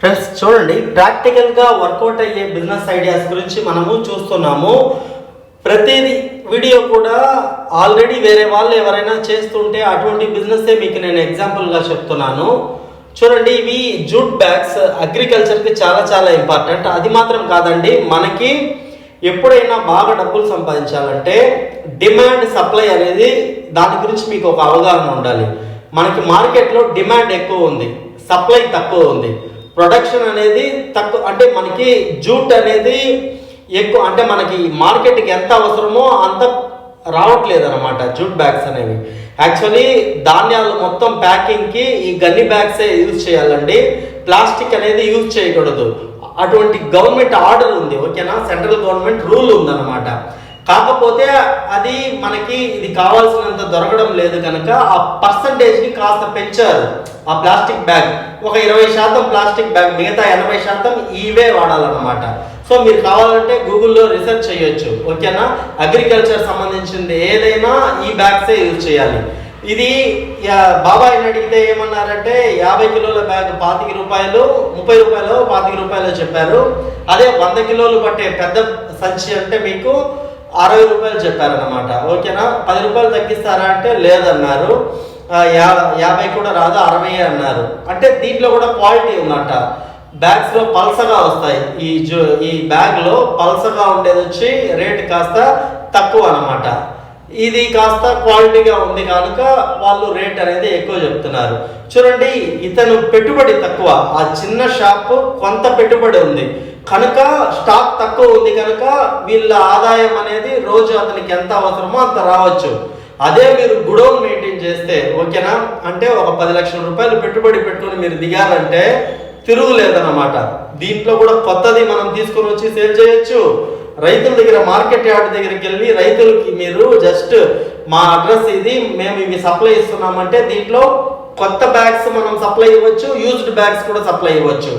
Friends చూడండి ప్రాక్టికల్గా work out అయ్యే బిజినెస్ ఐడియాస్ గురించి మనము చూస్తున్నాము. ప్రతి వీడియో కూడా ఆల్రెడీ వేరే వాళ్ళు ఎవరైనా చేస్తుంటే అటువంటి బిజినెస్సే మీకు నేను ఎగ్జాంపుల్గా చెప్తున్నాను. చూడండి ఇవి జూట్ బ్యాగ్స్ అగ్రికల్చర్కి చాలా చాలా ఇంపార్టెంట్ అది మాత్రం కాదండి మనకి ఎప్పుడైనా బాగా డబ్బులు సంపాదించాలంటే డిమాండ్ సప్లై అనేది దాని గురించి మీకు ఒక అవగాహన ఉండాలి. మనకి మార్కెట్లో డిమాండ్ ఎక్కువ ఉంది సప్లై తక్కువ ఉంది. ప్రొడక్షన్ అనేది తక్కువ అంటే మనకి జూట్ అనేది ఎక్కువ అంటే మనకి మార్కెట్కి ఎంత అవసరమో అంత రావట్లేదు అనమాట జూట్ బ్యాగ్స్ అనేవి. యాక్చువల్లీ ధాన్యాలు మొత్తం ప్యాకింగ్కి ఈ గన్ని బ్యాగ్సే యూజ్ చేయాలండి. ప్లాస్టిక్ అనేది యూజ్ చేయకూడదు. అటువంటి గవర్నమెంట్ ఆర్డర్ ఉంది ఓకేనా? సెంట్రల్ గవర్నమెంట్ రూల్ ఉందన్నమాట. కాకపోతే అది మనకి ఇది కావాల్సినంత దొరకడం లేదు కనుక ఆ పర్సంటేజ్ని కాస్త పెంచారు ఆ ప్లాస్టిక్ బ్యాగ్. ఒక ఇరవై శాతం ప్లాస్టిక్ బ్యాగ్ మిగతా ఎనభై శాతం ఇవే వాడాలన్నమాట. సో మీరు కావాలంటే గూగుల్లో రీసెర్చ్ చేయొచ్చు ఓకేనా? అగ్రికల్చర్ సంబంధించింది ఏదైనా ఈ బ్యాగ్సే యూజ్ చేయాలి. ఇది యా- అడిగితే ఏమన్నారంటే యాభై కిలోల బ్యాగ్ పాతిక రూపాయలు ముప్పై రూపాయలు పాతిక రూపాయలు చెప్పారు. అదే వంద కిలోలు పట్టే పెద్ద సంచి అంటే మీకు అరవై రూపాయలు చెప్పారనమాట ఓకేనా? పది రూపాయలు తగ్గిస్తారా అంటే లేదన్నారు. యా యాభై కూడా రాదు అరవై అన్నారు. అంటే దీంట్లో కూడా క్వాలిటీ ఉందంట. బ్యాగ్స్లో పలసగా పల్సగా వస్తాయి. ఈ జూ ఈ బ్యాగ్లో పలసగా పల్సగా ఉండేది వచ్చి రేట్ కాస్త తక్కువ అన్నమాట. ఇది కాస్త క్వాలిటీగా ఉంది కనుక వాళ్ళు రేట్ అనేది ఎక్కువ చెప్తున్నారు. చూడండి ఇతను పెట్టుబడి తక్కువ. ఆ చిన్న షాప్ కొంత పెట్టుబడి ఉంది. కనుక స్టాక్ తక్కువ ఉంది కనుక వీళ్ళ ఆదాయం అనేది రోజు అతనికి ఎంత అవసరమో అంత రావచ్చు. అదే మీరు గుడౌన్ మెయింటైన్ చేస్తే ఓకేనా? అంటే ఒక పది లక్షల రూపాయలు పెట్టుబడి పెట్టుకుని మీరు దిగారంటే తిరుగులేదన్నమాట. దీంట్లో కూడా కొత్తది మనం తీసుకుని వచ్చి సేల్ చేయొచ్చు. రైతుల దగ్గర మార్కెట్ యార్డ్ దగ్గరికి వెళ్ళి రైతులకి మీరు జస్ట్ మా అడ్రస్ ఇది మేము ఇవి సప్లై ఇస్తున్నామంటే దీంట్లో కొత్త బ్యాగ్స్ మనం సప్లై ఇవ్వచ్చు యూజ్డ్ బ్యాగ్స్ కూడా సప్లై ఇవ్వచ్చు.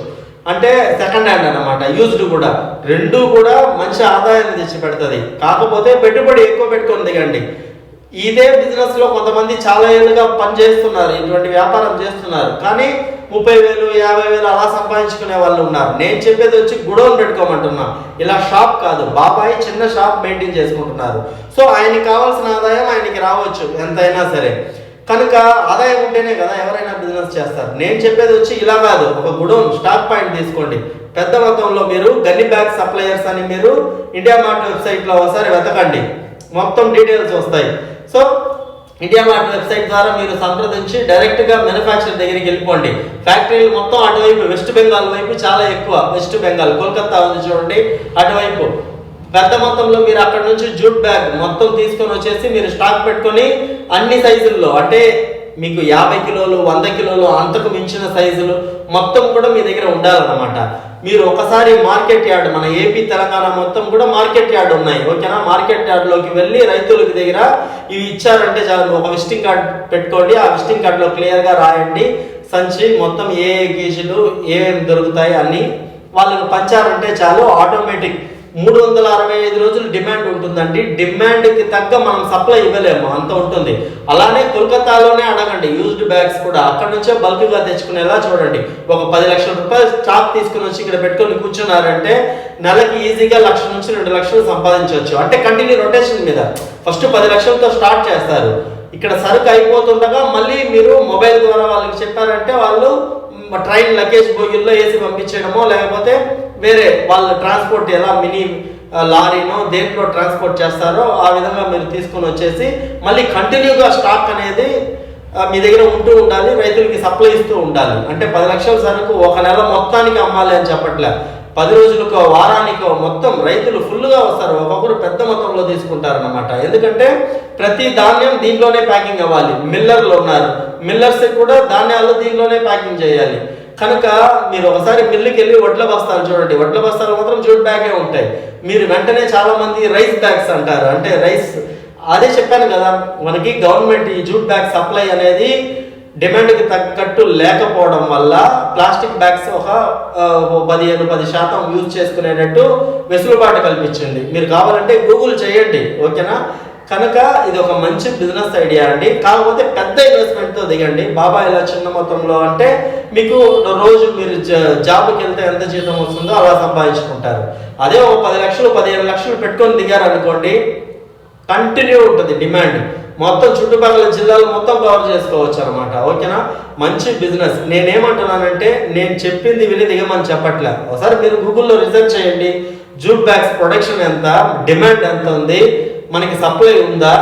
అంటే సెకండ్ హ్యాండ్ అన్నమాట. యూజ్డ్ కూడా. రెండు కూడా మంచి ఆదాయాన్ని తెచ్చి పెడుతుంది కాకపోతే పెట్టుబడి ఎక్కువ పెట్టుకొని దిగండి. ఇదే బిజినెస్లో కొంతమంది చాలా ఏళ్ళుగా పని చేస్తున్నారు. ఇటువంటి వ్యాపారం చేస్తున్నారు. కానీ ముప్పై వేలు యాభై వేలు అలా సంపాదించుకునే వాళ్ళు ఉన్నారు. నేను చెప్పేది వచ్చి గుడౌన్ పెట్టుకోమంటున్నా. ఇలా షాప్ కాదు. బాబాయ్ చిన్న షాప్ మెయింటైన్ చేసుకుంటున్నారు. సో ఆయనకి కావాల్సిన ఆదాయం ఆయనకి రావచ్చు. ఎంతైనా సరే. కనుక ఆదాయం ఉంటేనే కదా ఎవరైనా బిజినెస్ చేస్తారు. నేను చెప్పేది వచ్చి ఇలా కాదు. ఒక గుడౌన్ స్టాక్ పాయింట్ తీసుకోండి. పెద్ద మొత్తంలో మీరు గన్ని బ్యాగ్ సప్లయర్స్ అని మీరు ఇండియా మార్ట్ వెబ్సైట్లో ఒకసారి వెతకండి. మొత్తం డీటెయిల్స్ వస్తాయి. సో ఇండియా మార్ట్ వెబ్సైట్ ద్వారా మీరు సంప్రదించి డైరెక్ట్గా మ్యానుఫ్యాక్చర్ దగ్గరికి వెళ్ళిపోండి. ఫ్యాక్టరీలు మొత్తం అటువైపు వెస్ట్ బెంగాల్ వైపు చాలా ఎక్కువ. వెస్ట్ బెంగాల్ కోల్కత్తా ఉంది చూడండి. అటువైపు. పెద్ద మొత్తంలో మీరు అక్కడ నుంచి జూట్ బ్యాగ్ మొత్తం తీసుకొని వచ్చేసి మీరు స్టాక్ పెట్టుకొని అన్ని సైజుల్లో అంటే మీకు యాభై కిలోలు వంద కిలోలు అంతకు మించిన సైజులు మొత్తం కూడా మీ దగ్గర ఉండాలన్నమాట. మీరు ఒకసారి మార్కెట్ యార్డ్ మన ఏపీ తెలంగాణ మొత్తం కూడా మార్కెట్ యార్డ్ ఉన్నాయి ఓకేనా? మార్కెట్ యార్డ్లోకి వెళ్ళి రైతులకి దగ్గర ఇవి ఇచ్చారంటే చాలు. ఒక విజిటింగ్ కార్డ్ పెట్టుకోండి ఆ విజిటింగ్ కార్డులో క్లియర్గా రాయండి. సంచి మొత్తం ఏ ఏ గీజులు ఏమేమి దొరుకుతాయి అన్నీ వాళ్ళకి పంచారంటే చాలు. ఆటోమేటిక్ మూడు వందల అరవై ఐదు రోజులు డిమాండ్ ఉంటుందండి. డిమాండ్కి తగ్గ మనం సప్లై ఇవ్వలేము. అంత ఉంటుంది. అలానే కోల్కతాలోనే అడగండి. యూజ్డ్ బ్యాగ్స్ కూడా అక్కడ నుంచే బల్క్గా తెచ్చుకునేలా చూడండి. ఒక పది లక్షల రూపాయలు స్టాక్ తీసుకుని వచ్చి ఇక్కడ పెట్టుకొని కూర్చున్నారంటే నెలకి ఈజీగా లక్ష నుంచి రెండు లక్షలు సంపాదించవచ్చు. అంటే కంటిన్యూ రొటేషన్ మీద. ఫస్ట్ పది లక్షలతో స్టార్ట్ చేస్తారు. ఇక్కడ సరుకు అయిపోతుండగా మళ్ళీ మీరు మొబైల్ ద్వారా వాళ్ళకి చెప్పారంటే వాళ్ళు ట్రైన్ లగేజ్ బోగిల్లో వేసి పంపించడమో లేకపోతే వేరే వాళ్ళ ట్రాన్స్పోర్ట్ ఎలా మినీ లారీనో దేంట్లో ట్రాన్స్పోర్ట్ చేస్తారో ఆ విధంగా మీరు తీసుకొని వచ్చేసి మళ్ళీ కంటిన్యూగా స్టాక్ అనేది మీ దగ్గర ఉంటూ ఉండాలి రైతులకి సప్లై ఇస్తూ ఉండాలి. అంటే పది లక్షల సరుకు ఒక నెల మొత్తానికి అమ్మాలి అని చెప్పట్లే. పది రోజులకో వారానికో మొత్తం రైతులు ఫుల్గా వస్తారు. ఒక్కొక్కరు పెద్ద మొత్తంలో తీసుకుంటారనమాట ఎందుకంటే ప్రతి ధాన్యం దీంట్లోనే ప్యాకింగ్ అవ్వాలి. మిల్లర్లు ఉన్నారు. మిల్లర్స్ కూడా ధాన్యాలు దీంట్లోనే ప్యాకింగ్ చేయాలి. కనుక మీరు ఒకసారి మిల్లుకి వెళ్ళి వడ్ల బస్తాలు చూడండి. వడ్ల బస్తాలు మాత్రం జూట్ బ్యాగే ఉంటాయి. మీరు వెంటనే చాలా మంది రైస్ బ్యాగ్స్ అంటారు. అంటే రైస్ అదే చెప్పాను కదా మనకి గవర్నమెంట్ ఈ జూట్ బ్యాగ్ సప్లై అనేది డిమాండ్కి తగ్గట్టు లేకపోవడం వల్ల ప్లాస్టిక్ బ్యాగ్స్ ఒక పదిహేను పది శాతం యూజ్ చేసుకునేటట్టు వెసులుబాటు కల్పించింది. మీరు కావాలంటే గూగుల్ చేయండి. ఓకేనా? కనుక ఇది ఒక మంచి బిజినెస్ ఐడియా అండి. కాకపోతే పెద్ద ఇన్వెస్ట్మెంట్తో దిగండి. బాబా ఇలా చిన్న మొత్తంలో అంటే మీకు రోజు మీరు జాబ్కి వెళ్తే ఎంత జీతం వస్తుందో అలా సంపాదించుకుంటారు. అదే ఒక పది లక్షలు పదిహేను లక్షలు పెట్టుకొని దిగారు అనుకోండి కంటిన్యూ ఉంటుంది డిమాండ్ మొత్తం చుట్టుపక్కల జిల్లాలు మొత్తం కవర్ చేసుకోవచ్చు అనమాట ఓకేనా? మంచి బిజినెస్. నేనేమంటున్నానంటే నేను చెప్పింది విని దిగమని చెప్పట్లే. ఒకసారి మీరు గూగుల్లో రీసెర్చ్ చేయండి. జూట్ బ్యాగ్స్ ప్రొడక్షన్ ఎంత? డిమాండ్ ఎంత ఉంది? మనకి సప్లై ఉందా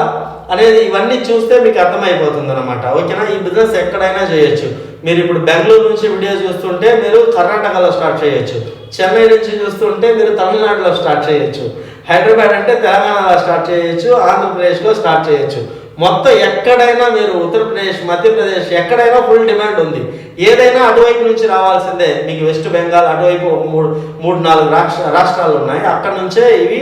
అనేది ఇవన్నీ చూస్తే మీకు అర్థమైపోతుంది అనమాట ఓకేనా? ఈ బిజినెస్ ఎక్కడైనా చేయొచ్చు. మీరు ఇప్పుడు బెంగళూరు నుంచి వీడియో చూస్తుంటే మీరు కర్ణాటకలో స్టార్ట్ చేయొచ్చు. చెన్నై నుంచి చూస్తుంటే మీరు తమిళనాడులో స్టార్ట్ చేయొచ్చు. హైదరాబాద్ అంటే తెలంగాణలో స్టార్ట్ చేయొచ్చు ఆంధ్రప్రదేశ్లో స్టార్ట్ చేయొచ్చు. మొత్తం ఎక్కడైనా మీరు ఉత్తరప్రదేశ్ మధ్యప్రదేశ్ ఎక్కడైనా ఫుల్ డిమాండ్ ఉంది. ఏదైనా అటువైపు నుంచి రావాల్సిందే. మీకు వెస్ట్ బెంగాల్ అటువైపు మూడు మూడు నాలుగు రాష్ట్ర రాష్ట్రాలు ఉన్నాయి. అక్కడ నుంచే ఇవి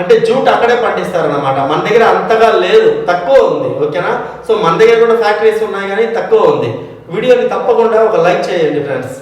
అంటే జూట్ అక్కడే పండిస్తారు అనమాట మన దగ్గర అంతగా లేదు. తక్కువ ఉంది. ఓకేనా? సో మన దగ్గర కూడా ఫ్యాక్టరీస్ ఉన్నాయి కానీ తక్కువ ఉంది. వీడియోని తప్పకుండా ఒక లైక్ చేయండి ఫ్రెండ్స్